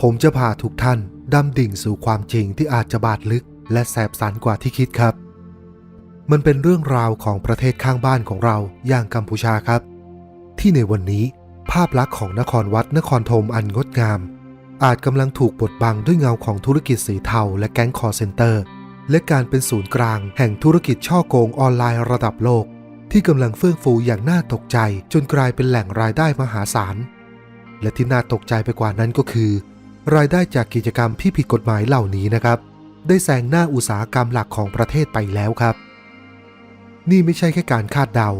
ผมจะพาทุกท่านดำดิ่งสู่ความจริงที่อาจจะบาดลึก และแสบสันกว่าที่คิดครับ มันเป็นเรื่องราวของประเทศข้างบ้านของเราอย่างกัมพูชาครับ ที่ในวันนี้ภาพลักษณ์ของนครวัดนครธมอันงดงาม อาจกำลังถูกบดบังด้วยเงาของธุรกิจสีเทาและแก๊งคอร์เซนเตอร์ และการเป็นศูนย์กลางแห่งธุรกิจช่อโกงออนไลน์ระดับโลก ที่กำลังเฟื่องฟูอย่างน่าตกใจ จนกลายเป็นแหล่งรายได้มหาศาลและที่น่าตกใจไปกว่านั้นก็คือ รายได้จากกิจกรรมที่ผิดกฎหมายเหล่านี้นะครับ ได้แซงหน้าอุตสาหกรรมหลักของประเทศไปแล้วครับ นี่ไม่ใช่แค่การคาดเดา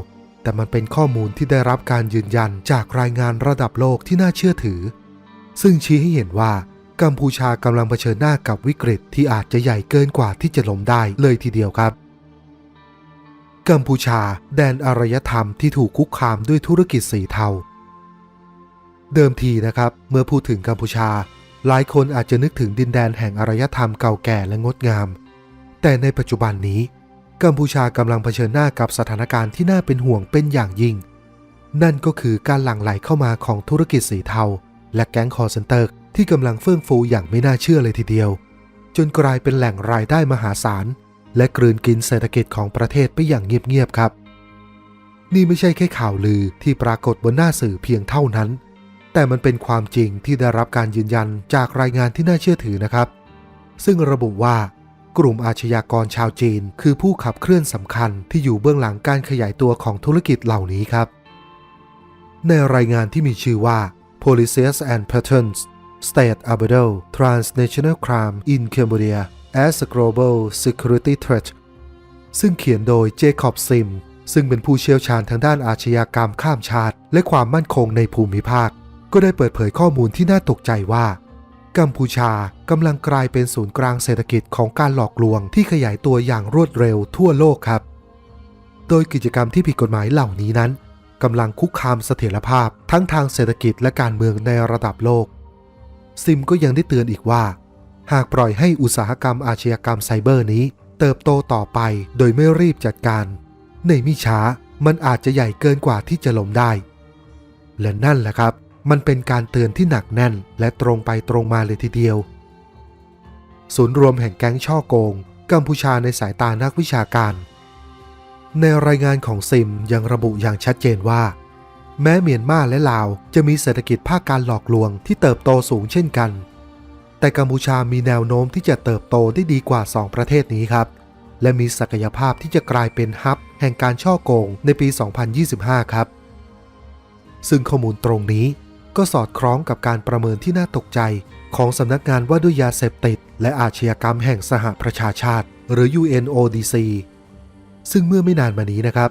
แต่มันเป็นข้อมูลที่ได้รับการยืนยันจากรายงานระดับโลกที่น่าเชื่อถือ ซึ่งชี้ให้เห็นว่ากัมพูชากำลังเผชิญหน้ากับวิกฤตที่อาจจะใหญ่เกินกว่าที่จะล้มได้เลยทีเดียวครับ กัมพูชา แดนอารยธรรมที่ถูกคุกคามด้วยธุรกิจสีเทา เดิมทีนะครับ เมื่อพูดถึงกัมพูชา หลายคนอาจจะนึกถึงดินแดนแห่งอารยธรรมเก่าแก่และงดงาม แต่ในปัจจุบันนี้ กัมพูชากำลังเผชิญหน้ากับสถานการณ์ที่น่าเป็นห่วงเป็นอย่างยิ่ง นั่นก็คือการหลั่งไหลเข้ามาของธุรกิจสีเทา และแก๊งคอร์เซนเตอร์ที่กำลังเฟื่องฟูอย่างไม่น่าเชื่อเลยทีเดียว จนกลายเป็นแหล่งรายได้มหาศาล และกลืนกินเศรษฐกิจของประเทศไปอย่างเงียบๆครับ นี่ไม่ใช่แค่ข่าวลือที่ปรากฏบนหน้าสื่อเพียงเท่านั้น แต่มันเป็นความจริงที่ได้รับการยืนยันจากรายงานที่น่าเชื่อถือนะครับ ซึ่งระบุว่ากลุ่มอาชญากรชาวจีน คือผู้ขับเคลื่อนสำคัญที่อยู่เบื้องหลังการขยายตัวของธุรกิจเหล่านี้ครับ ในรายงานที่มีชื่อว่า Policies and Patterns State a b e d Transnational Crime in Cambodia as a Global Security Threat ซึ่งเขียนโดยเจคอบซิมซึ่งเป็นผู้เชี่ยวชาญทางด้านอาชญากรรมข้ามชาติ และความมั่นคงในภูมิภาค ก็ได้เปิดเผยข้อมูลที่น่าตกใจว่า กัมพูชากำลังกลายเป็นศูนย์กลางเศรษฐกิจของการหลอกลวงที่ขยายตัวอย่างรวดเร็วทั่วโลกครับ โดยกิจกรรมที่ผิดกฎหมายเหล่านี้นั้นกำลังคุกคามเสถียรภาพทั้งทางเศรษฐกิจและการเมืองในระดับโลก ซิมก็ยังได้เตือนอีกว่า หากปล่อยให้อุตสาหกรรมอาชญากรรมไซเบอร์นี้ เติบโตต่อไปโดยไม่รีบจัดการ ในมิช้ามันอาจจะใหญ่เกินกว่าที่จะล้มได้ และนั่นแหละครับ มันเป็นการเตือนที่หนักแน่น และตรงไปตรงมาเลยทีเดียว ศูนย์รวมแห่งแก๊งช่อโกง กัมพูชาในสายตานักวิชาการ ในรายงานของซิมยังระบุอย่างชัดเจนว่า แม้เมียนมาและลาวจะมีเศรษฐกิจภาคการหลอกลวงที่เติบโตสูงเช่นกัน แต่กัมพูชามีแนวโน้มที่จะเติบโตได้ดีกว่า 2 ประเทศนี้ครับ และมีศักยภาพที่จะกลายเป็นฮับ แห่งการช่อโกงในปี 2025 ครับซึ่งข้อมูลตรงนี้ ก็สอดคล้องกับการประเมินที่น่าตกใจ ของสำนักงานว่าด้วยยาเสพติด และอาชญากรรมแห่งสหประชาชาติ หรือ UNODC ซึ่งเมื่อไม่นานมานี้นะครับ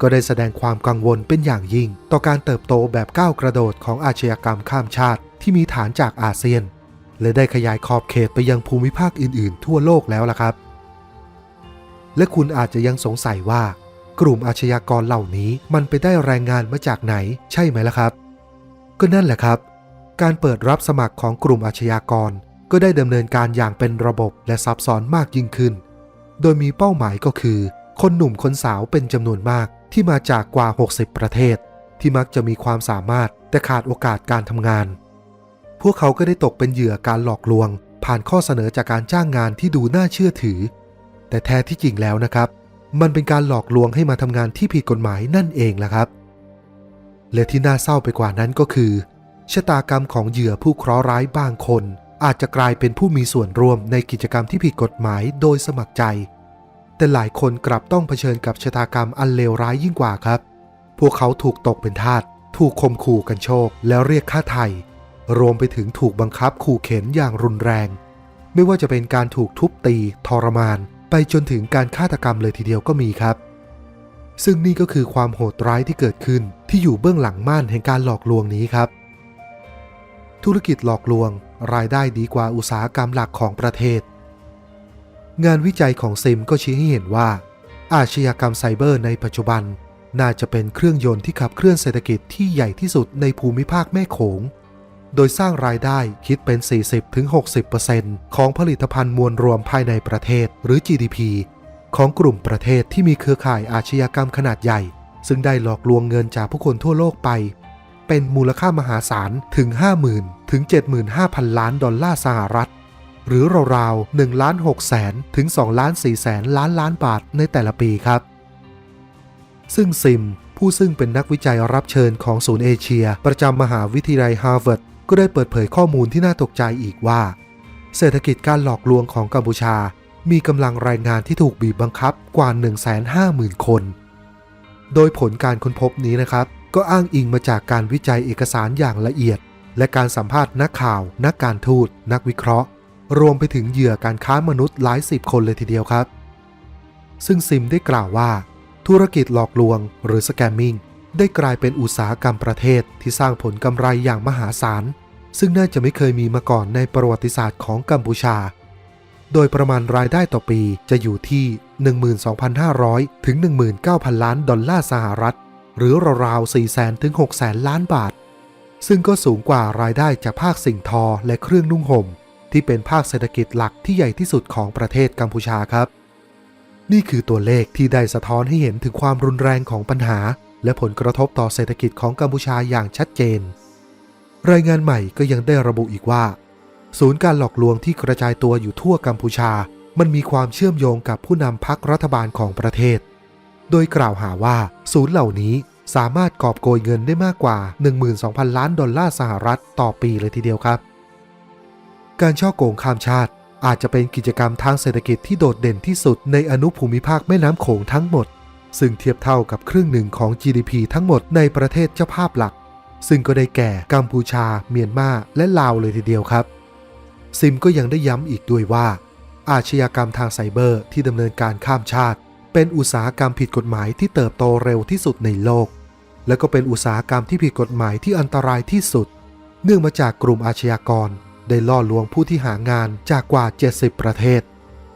ก็ได้แสดงความกังวลเป็นอย่างยิ่ง ต่อการเติบโตแบบก้าวกระโดดของอาชญากรรมข้ามชาติ ที่มีฐานจากอาเซียน และได้ขยายขอบเขตไปยังภูมิภาคอื่น ๆ ทั่วโลกแล้วล่ะครับ และคุณอาจจะยังสงสัยว่า กลุ่มอาชญากรเหล่านี้มันไปได้แรงงานมาจากไหน ใช่ไหมล่ะครับ ก็นั่นแหละครับ การเปิดรับสมัครของกลุ่มอาชญากร ก็ได้ดำเนินการอย่างเป็นระบบและซับซ้อนมากยิ่งขึ้น โดยมีเป้าหมายก็คือ คนหนุ่มคนสาวเป็นจำนวนมากที่มาจากกว่า 60 ประเทศ ที่มักจะมีความสามารถแต่ขาดโอกาสการทำงาน พวกเขาก็ได้ตกเป็นเหยื่อการหลอกลวง ผ่านข้อเสนอจากการจ้างงานที่ดูน่าเชื่อถือ แต่แท้ที่จริงแล้วนะครับ มันเป็นการหลอกลวงให้มาทำงานที่ผิดกฎหมายนั่นเองล่ะครับ และที่น่าเศร้าไปกว่านั้นก็คือ ชะตากรรมของเหยื่อผู้เคราะห์ร้ายบางคน อาจจะกลายเป็นผู้มีส่วนร่วมในกิจกรรมที่ผิดกฎหมายโดยสมัครใจ แต่หลายคนกลับต้องเผชิญกับชะตากรรมอันเลวร้ายยิ่งกว่าครับ พวกเขาถูกตกเป็นทาสถูกข่มขู่กันโชค แล้วเรียกค่าไถ่รวมไปถึงถูกบังคับขู่เข็นอย่างรุนแรง ไม่ว่าจะเป็นการถูกทุบตี ทรมาน ไปจนถึงการฆาตกรรมเลยทีเดียวก็มีครับ ซึ่งนี่ก็คือความโหดร้ายที่เกิดขึ้นที่อยู่เบื้องหลังม่านแห่งการหลอกลวงนี้ครับ ธุรกิจหลอกลวง รายได้ดีกว่าอุตสาหกรรมหลักของประเทศ งานวิจัยของซิมก็ชี้ให้เห็นว่า อาชญากรรมไซเบอร์ในปัจจุบัน น่าจะเป็นเครื่องยนต์ที่ขับเคลื่อนเศรษฐกิจที่ใหญ่ที่สุดในภูมิภาคแม่โขง โดยสร้างรายได้คิดเป็น 40-60%ของผลิตภัณฑ์มวลรวมภายในประเทศหรือ GDP ของกลุ่มประเทศที่มีเครือข่ายอาชญากรรมขนาดใหญ่ ซึ่งได้หลอกลวงเงินจากผู้คนทั่วโลกไป เป็นมูลค่ามหาศาลถึง 50,000 ถึง 75,000 ล้านดอลลาร์สหรัฐ หรือราวๆ1ล้าน6แสนถึง2ล้าน4แสนล้านล้านบาทในแต่ละปีครับ ซึ่งซิมผู้ซึ่งเป็นนักวิจัยรับเชิญของศูนย์เอเชีย ประจำมหาวิทยาลัยฮาร์วาร์ดก็ได้เปิดเผยข้อมูลที่น่าตกใจอีกว่า เศรษฐกิจการหลอกลวงของกัมพูชา มีกำลังแรงงานที่ถูกบีบบังคับกว่า 150,000 คน โดยผลการค้นพบนี้นะครับ ก็อ้างอิงมาจากการวิจัยเอกสารอย่างละเอียด และการสัมภาษณ์นักข่าว นักการทูต นักวิเคราะห์ รวมไปถึงเหยื่อการค้ามนุษย์หลายสิบคนเลยทีเดียวครับ ซึ่งซิมได้กล่าวว่า ธุรกิจหลอกลวง หรือสแกมมิงได้กลายเป็นอุตสาหกรรมประเทศที่สร้างผลกำไรอย่างมหาศาลซึ่งน่าจะไม่เคยมีมาก่อนในประวัติศาสตร์ของกัมพูชา โดยประมาณรายได้ต่อปีจะอยู่ที่ 12,500 ถึง 19,000 ล้านดอลลาร์สหรัฐ หรือราวๆ 400,000 ถึง 600,000 ล้านบาท ซึ่งก็สูงกว่ารายได้จากภาคสิ่งทอและเครื่องนุ่งห่ม ที่เป็นภาคเศรษฐกิจหลักที่ใหญ่ที่สุดของประเทศกัมพูชาครับ นี่คือตัวเลขที่ได้สะท้อนให้เห็นถึงความรุนแรงของปัญหา และผลกระทบต่อเศรษฐกิจของกัมพูชาอย่างชัดเจน รายงานใหม่ก็ยังได้ระบุอีกว่า ศูนย์การหลอกลวงที่กระจายตัวอยู่ทั่วกัมพูชา มันมีความเชื่อมโยงกับผู้นำพรรครัฐบาลของประเทศ โดยกล่าวหาว่าศูนย์เหล่านี้สามารถกอบโกยเงินได้มากกว่า 12,000 ล้านดอลลาร์สหรัฐต่อปีเลยทีเดียวครับ การช่อโกงข้ามชาติอาจจะเป็นกิจกรรมทางเศรษฐกิจที่โดดเด่นที่สุดในอนุภูมิภาคแม่น้ำโขงทั้งหมด ซึ่งเทียบเท่ากับครึ่งหนึ่งของ GDP ทั้งหมดในประเทศเจ้าภาพหลัก ซึ่งก็ได้แก่กัมพูชา เมียนมาและลาวเลยทีเดียวครับ ซิมก็ยังได้ย้ำอีกด้วยว่า อาชญากรรมทางไซเบอร์ที่ดำเนินการข้ามชาติ เป็นอุตสาหกรรมผิดกฎหมายที่เติบโตเร็วที่สุดในโลก และก็เป็นอุตสาหกรรมที่ผิดกฎหมายที่อันตรายที่สุด เนื่องมาจากกลุ่มอาชญากร ได้ล่อลวงผู้ที่หางานจากกว่า 70 ประเทศ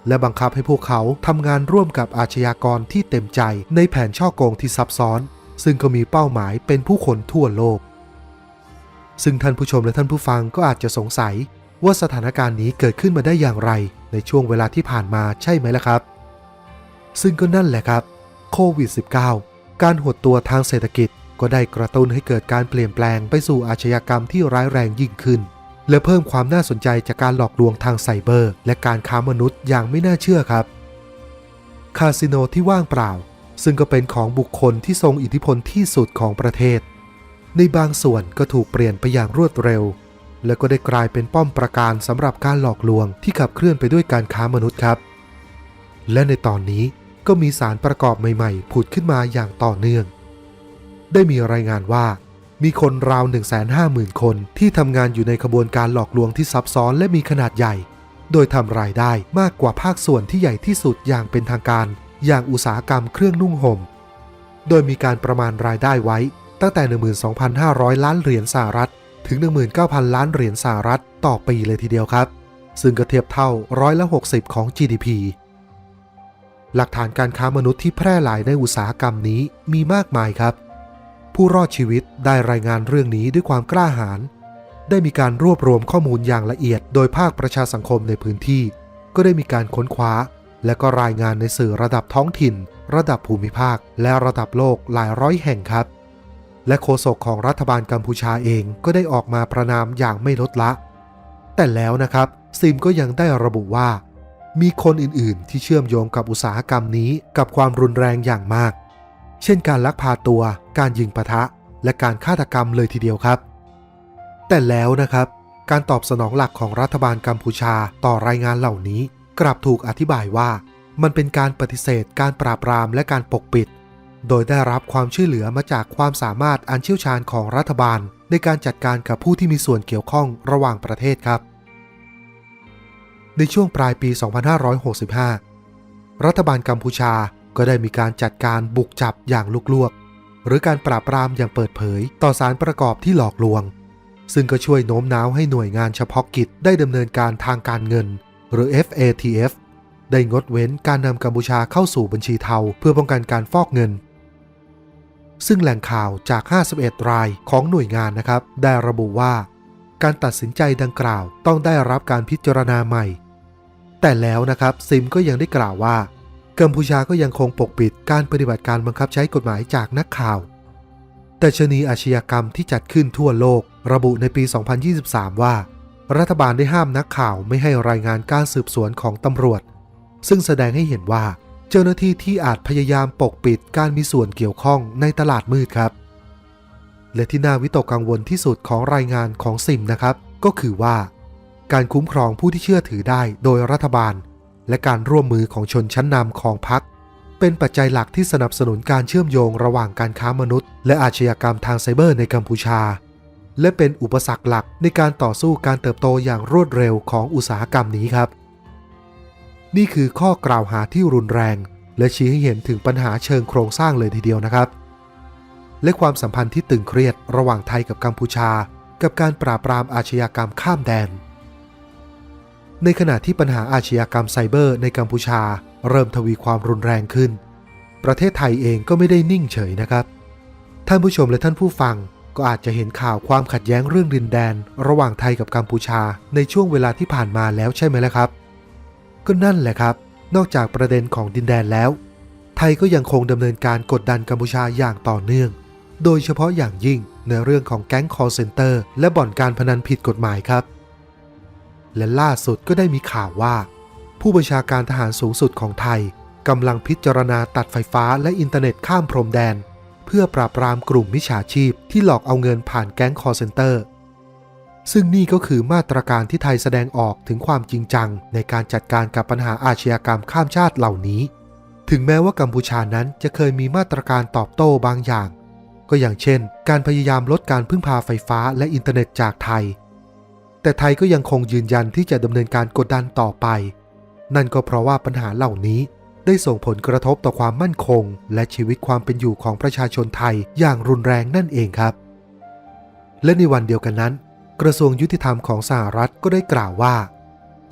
และบังคับให้พวกเขาทำงานร่วมกับอาชญากรที่เต็มใจในแผนช่อโกงที่ซับซ้อน ซึ่งก็มีเป้าหมายเป็นผู้คนทั่วโลก ซึ่งท่านผู้ชมและท่านผู้ฟังก็อาจจะสงสัย ว่าสถานการณ์นี้เกิดขึ้นมาได้อย่างไรในช่วงเวลาที่ผ่านมาใช่ไหมล่ะครับ ซึ่งก็นั่นแหละครับโควิด -19 การหดตัวทางเศรษฐกิจก็ได้กระตุ้นให้เกิดการเปลี่ยนแปลงไปสู่อาชญากรรมที่ร้ายแรงยิ่งขึ้น และเพิ่มความน่าสนใจจากการหลอกลวงทางไซเบอร์ และการค้ามนุษย์อย่างไม่น่าเชื่อครับ คาสิโนที่ว่างเปล่า ซึ่งก็เป็นของบุคคลที่ทรงอิทธิพลที่สุดของประเทศ ในบางส่วนก็ถูกเปลี่ยนไปอย่างรวดเร็ว และก็ได้กลายเป็นป้อมปราการสำหรับการหลอกลวงที่ขับเคลื่อนไปด้วยการค้ามนุษย์ครับ และในตอนนี้ก็มีสารประกอบใหม่ๆ ผุดขึ้นมาอย่างต่อเนื่อง ได้มีรายงานว่า มีคนราว 150,000 คนที่ทำงานอยู่ในขบวนการหลอกลวงที่ซับซ้อนและมีขนาดใหญ่ โดยทำรายได้มากกว่าภาคส่วนที่ใหญ่ที่สุดอย่างเป็นทางการ อย่างอุตสาหกรรมเครื่องนุ่งห่ม โดยมีการประมาณรายได้ไว้ตั้งแต่ 12,500 ล้านเหรียญสหรัฐ ถึง 19,000 ล้านเหรียญสหรัฐต่อปีเลยทีเดียวครับ ซึ่งก็เทียบเท่าร้อยละ 60 ของ GDP หลักฐานการค้ามนุษย์ที่แพร่หลายในอุตสาหกรรมนี้มีมากมายครับ ผู้รอดชีวิตได้รายงานเรื่องนี้ด้วยความกล้าหาญได้มีการรวบรวมข้อมูลอย่างละเอียด โดยภาคประชาสังคมในพื้นที่ ก็ได้มีการค้นคว้า และก็รายงานในสื่อระดับท้องถิ่น ระดับภูมิภาค และระดับโลกหลายร้อยแห่งครับ และโฆษกของรัฐบาลกัมพูชาเองก็ได้ออกมาประนามอย่างไม่ลดละ แต่แล้วนะครับซิมก็ยังได้ระบุว่า มีคนอื่นๆ ที่เชื่อมโยงกับอุตสาหกรรมนี้กับความรุนแรงอย่างมาก เช่นการลักพาตัว การยิงปะทะ และการฆาตกรรมเลยทีเดียวครับ แต่แล้วนะครับ การตอบสนองหลักของรัฐบาลกัมพูชาต่อรายงานเหล่านี้ กลับถูกอธิบายว่า มันเป็นการปฏิเสธการปราบปรามและการปกปิด โดยได้รับความช่วยเหลือมาจากความสามารถอันเชี่ยวชาญของรัฐบาล ในการจัดการกับผู้ที่มีส่วนเกี่ยวข้องระหว่างประเทศครับ ในช่วงปลายปี 2565 รัฐบาลกัมพูชาก็ได้มีการจัดการบุกจับอย่างลุกลวก หรือการปราบปรามอย่างเปิดเผย ต่อสารประกอบที่หลอกลวง ซึ่งก็ช่วยโน้มน้าวให้หน่วยงานเฉพาะกิจได้ดำเนินการทางการเงิน หรือ FATF ได้งดเว้นการนำกัมพูชาเข้าสู่บัญชีเทา เพื่อป้องกันการฟอกเงิน ซึ่งแหล่งข่าวจาก 51 รายของหน่วยงานนะครับ ได้ระบุว่า การตัดสินใจดังกล่าวต้องได้รับการพิจารณาใหม่ แต่แล้วนะครับซิมก็ยังได้กล่าวว่า กัมพูชาก็ยังคงปกปิดการปฏิบัติการบังคับใช้กฎหมายจากนักข่าว แต่ชนีอาชญากรรมที่จัดขึ้นทั่วโลก ระบุในปี 2023 ว่า รัฐบาลได้ห้ามนักข่าวไม่ให้รายงานการสืบสวนของตำรวจ ซึ่งแสดงให้เห็นว่า เจ้าหน้าที่ที่อาจพยายามปกปิดการมีส่วนเกี่ยวข้องในตลาดมืดครับ และที่น่าวิตกกังวลที่สุดของรายงานของซิมนะครับ ก็คือว่า การคุ้มครองผู้ที่เชื่อถือได้โดยรัฐบาล และการร่วมมือของชนชั้นนำของพรรคเป็นปัจจัยหลักที่สนับสนุนการเชื่อมโยงระหว่างการค้ามนุษย์ และอาชญากรรมทางไซเบอร์ในกัมพูชา และเป็นอุปสรรคหลักในการต่อสู้การเติบโตอย่างรวดเร็วของอุตสาหกรรมนี้ครับ นี่คือข้อกล่าวหาที่รุนแรง และชี้ให้เห็นถึงปัญหาเชิงโครงสร้างเลยทีเดียวนะครับ และความสัมพันธ์ที่ตึงเครียดระหว่างไทยกับกัมพูชา กับการปราบปรามอาชญากรรมข้ามแดน ในขณะที่ปัญหาอาชญากรรมไซเบอร์ในกัมพูชา เริ่มทวีความรุนแรงขึ้น ประเทศไทยเองก็ไม่ได้นิ่งเฉยนะครับ ท่านผู้ชมและท่านผู้ฟังก็อาจจะเห็นข่าวความขัดแย้งเรื่องดินแดน ระหว่างไทยกับกัมพูชา ในช่วงเวลาที่ผ่านมาแล้วใช่ไหมล่ะครับ ก็นั่นแหละครับ นอกจากประเด็นของดินแดนแล้ว ไทยก็ยังคงดำเนินการกดดันกัมพูชาอย่างต่อเนื่อง โดยเฉพาะอย่างยิ่งในเรื่องของแก๊งคอร์เซนเตอร์และบ่อนการพนันผิดกฎหมายครับ และล่าสุดก็ได้มีข่าวว่า ผู้บัญชาการทหารสูงสุดของไทยกำลังพิจารณาตัดไฟฟ้าและอินเทอร์เน็ตข้ามพรมแดน เพื่อปราบปรามกลุ่มมิจฉาชีพที่หลอกเอาเงินผ่านแก๊งคอร์เซนเตอร์ ซึ่งนี่ก็คือมาตรการที่ไทยแสดงออกถึงความจริงจัง ในการจัดการกับปัญหาอาชญากรรมข้ามชาติเหล่านี้ ถึงแม้ว่ากัมพูชานั้นจะเคยมีมาตรการตอบโต้บางอย่าง ก็อย่างเช่น การพยายามลดการพึ่งพาไฟฟ้าและอินเทอร์เน็ตจากไทย แต่ไทยก็ยังคงยืนยันที่จะดำเนินการกดดันต่อไป นั่นก็เพราะว่าปัญหาเหล่านี้ได้ส่งผลกระทบต่อความมั่นคง และชีวิตความเป็นอยู่ของประชาชนไทยอย่างรุนแรงนั่นเองครับ และในวันเดียวกันนั้น กระทรวงยุติธรรมของสหรัฐก็ได้กล่าวว่า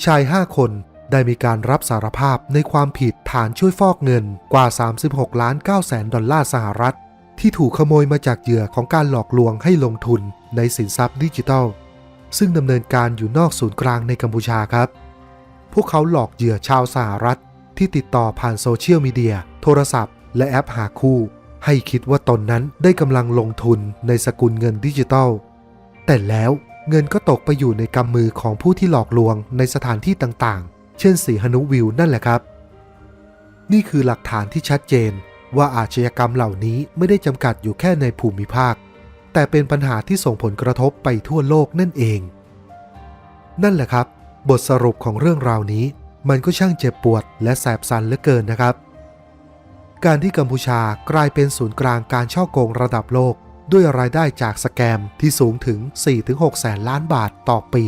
ชาย 5 คนได้มีการรับสารภาพในความผิดฐานช่วยฟอกเงินกว่า 36 ล้าน9แสนดอลลาร์สหรัฐ ที่ถูกขโมยมาจากเหยื่อของการหลอกลวงให้ลงทุนในสินทรัพย์ดิจิทัล ซึ่งดำเนินการอยู่นอกศูนย์กลางในกัมพูชาครับ พวกเขาหลอกเหยื่อชาวสหรัฐ ที่ติดต่อผ่านโซเชียลมีเดีย โทรศัพท์ และแอปหาคู่ ให้คิดว่าตนนั้นได้กำลังลงทุนในสกุลเงินดิจิทัล แต่แล้ว เงินก็ตกไปอยู่ในกำมือของผู้ที่หลอกลวงในสถานที่ต่างๆ เช่นสีหนุวิวนั่นแหละครับ นี่คือหลักฐานที่ชัดเจนว่าอาชญากรรมเหล่านี้ไม่ได้จำกัดอยู่แค่ในภูมิภาค แต่เป็นปัญหาที่ส่งผลกระทบไปทั่วโลกนั่นเอง นั่นแหละครับ บทสรุปของเรื่องราวนี้ มันก็ช่างเจ็บปวดและแสบสันเหลือเกินนะครับ การที่กัมพูชากลายเป็นศูนย์กลางการช่อโกงระดับโลก ด้วยรายได้จากสแกมที่สูงถึง 4-6 แสนล้านบาทต่อปี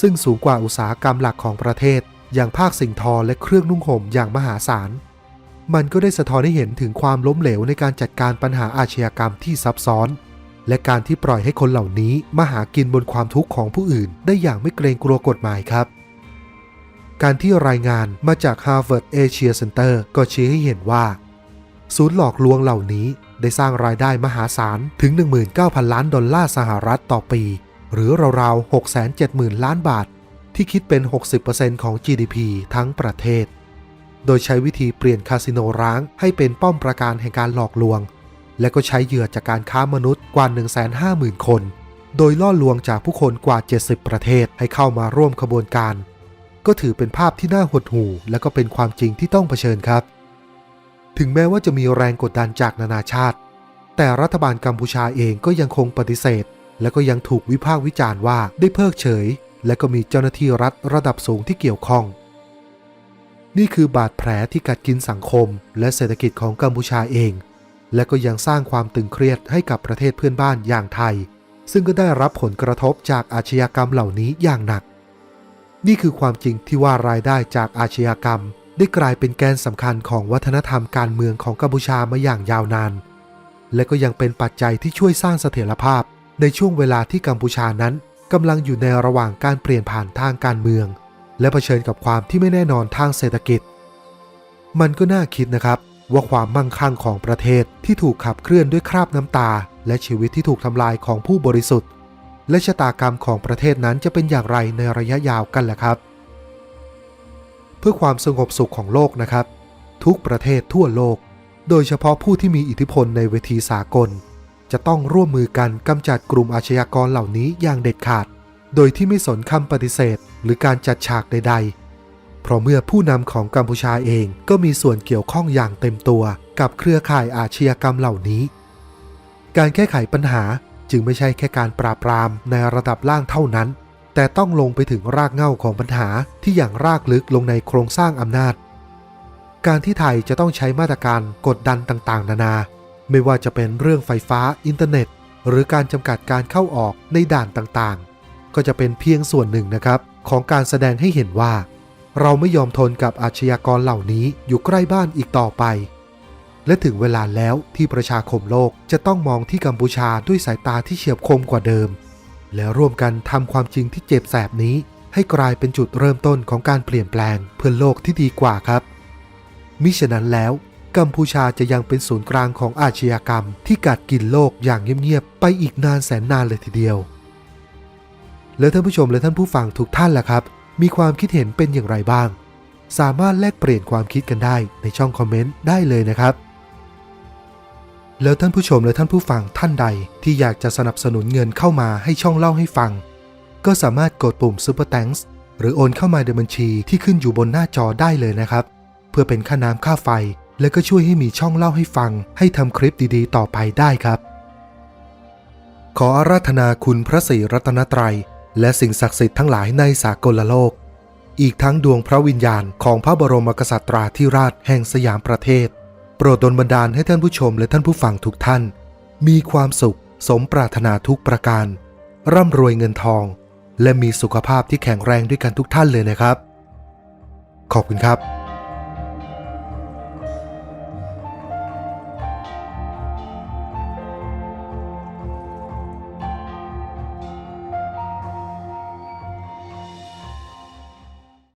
ซึ่งสูงกว่าอุตสาหกรรมหลักของประเทศ อย่างภาคสิ่งทอและเครื่องนุ่งห่มอย่างมหาศาล มันก็ได้สะท้อนให้เห็นถึงความล้มเหลวในการจัดการปัญหาอาชญากรรมที่ซับซ้อน และการที่ปล่อยให้คนเหล่านี้มาหากินบนความทุกข์ของผู้อื่น ได้อย่างไม่เกรงกลัวกฎหมายครับการที่รายงานมาจาก Harvard Asia Center ก็ชี้ให้เห็นว่า ศูนย์หลอกลวงเหล่านี้ ได้สร้างรายได้มหาศาลถึง 19,000 ล้านดอลลาร์สหรัฐต่อปี หรือราวๆ 670,000 ล้านบาท ที่คิดเป็น 60%ของ GDP ทั้งประเทศ โดยใช้วิธีเปลี่ยนคาสิโนร้างให้เป็นป้อมประการแห่งการหลอกลวง และก็ใช้เหยื่อจากการค้ามนุษย์กว่า 150,000 คน โดยล่อลวงจากผู้คนกว่า 70 ประเทศให้เข้ามาร่วมขบวนการ ก็ถือเป็นภาพที่น่าหดหู่ และก็เป็นความจริงที่ต้องเผชิญครับ ถึงแม้ว่าจะมีแรงกดดันจากนานาชาติ แต่รัฐบาลกัมพูชาเองก็ยังคงปฏิเสธ และก็ยังถูกวิพากษ์วิจารณ์ว่าได้เพิกเฉย และก็มีเจ้าหน้าที่รัฐระดับสูงที่เกี่ยวข้อง นี่คือบาดแผลที่กัดกินสังคม และเศรษฐกิจของกัมพูชาเอง และก็ยังสร้างความตึงเครียดให้กับประเทศเพื่อนบ้านอย่างไทย ซึ่งก็ได้รับผลกระทบจากอาชญากรรมเหล่านี้อย่างหนัก นี่คือความจริงที่ว่ารายได้จากอาชญากรรม ได้กลายเป็นแกนสำคัญของวัฒนธรรมการเมืองของกัมพูชามาอย่างยาวนาน และก็ยังเป็นปัจจัยที่ช่วยสร้างเสถียรภาพ ในช่วงเวลาที่กัมพูชานั้นกำลังอยู่ในระหว่างการเปลี่ยนผ่านทางการเมือง และเผชิญกับความที่ไม่แน่นอนทางเศรษฐกิจ มันก็น่าคิดนะครับว่าความมั่งคั่งของประเทศที่ถูกขับเคลื่อนด้วยคราบน้ำตา และชีวิตที่ถูกทำลายของผู้บริสุทธิ์ และชะตากรรมของประเทศนั้นจะเป็นอย่างไรในระยะยาวกันล่ะครับ พื่อความสงบสุขของโลกนะครับ ทุกประเทศทั่วโลก โดยเฉพาะผู้ที่มีอิทธิพลในเวทีสากล จะต้องร่วมมือกันกำจัดกลุ่มอาชญากรเหล่านี้อย่างเด็ดขาด โดยที่ไม่สนคำปฏิเสธ หรือการจัดฉากใด ๆ เพราะเมื่อผู้นำของกัมพูชาเองก็มีส่วนเกี่ยวข้องอย่างเต็มตัว กับเครือข่ายอาชญากรรมเหล่านี้ การแก้ไขปัญหาจึงไม่ใช่แค่การปราบปรามในระดับล่างเท่านั้น แต่ต้องลงไปถึงรากเหง้าของปัญหาที่อย่างรากลึกลงในโครงสร้างอำนาจ การที่ไทยจะต้องใช้มาตรการกดดันต่างๆ นานา ไม่ว่าจะเป็นเรื่องไฟฟ้าอินเทอร์เน็ต หรือการจำกัดการเข้าออกในด่านต่างๆ ก็จะเป็นเพียงส่วนหนึ่งนะครับ ของการแสดงให้เห็นว่า เราไม่ยอมทนกับอาชญากรเหล่านี้อยู่ใกล้บ้านอีกต่อไป และถึงเวลาแล้วที่ประชาคมโลกจะต้องมองที่กัมพูชาด้วยสายตาที่เฉียบคมกว่าเดิม และร่วมกันทำความจริงที่เจ็บแสบนี้ ให้กลายเป็นจุดเริ่มต้นของการเปลี่ยนแปลงเพื่อโลกที่ดีกว่าครับ มิฉะนั้นแล้ว กัมพูชาจะยังเป็นศูนย์กลางของอาชญากรรม ที่กัดกินโลกอย่างเงียบๆไปอีกนานแสนนานเลยทีเดียว แล้วท่านผู้ชมและท่านผู้ฟังทุกท่านล่ะครับ มีความคิดเห็นเป็นอย่างไรบ้าง สามารถแลกเปลี่ยนความคิดกันได้ในช่องคอมเมนต์ได้เลยนะครับ แล้วท่านผู้ชมและท่านผู้ฟังท่านใดที่อยากจะสนับสนุนเงินเข้ามาให้ช่องเล่าให้ฟัง ก็สามารถกดปุ่ม Super Thanks หรือโอนเข้ามาในบัญชีที่ขึ้นอยู่บนหน้าจอได้เลยนะครับ เพื่อเป็นค่าน้ำค่าไฟ และก็ช่วยให้มีช่องเล่าให้ฟัง ให้ทำคลิปดีๆ ต่อไปได้ครับ ขออาราธนาคุณพระศรีรัตนตรัย และสิ่งศักดิ์สิทธิ์ทั้งหลายในสากลโลก อีกทั้งดวงพระวิญญาณของพระบรมกษัตราธิราชแห่งสยามประเทศ โปรดดลบันดาลให้ท่านผู้ชมและท่านผู้ฟังทุกท่าน มีความสุขสมปรารถนาทุกประการ ร่ำรวยเงินทอง และมีสุขภาพที่แข็งแรงด้วยกันทุกท่านเลยนะครับ ขอบคุณครับ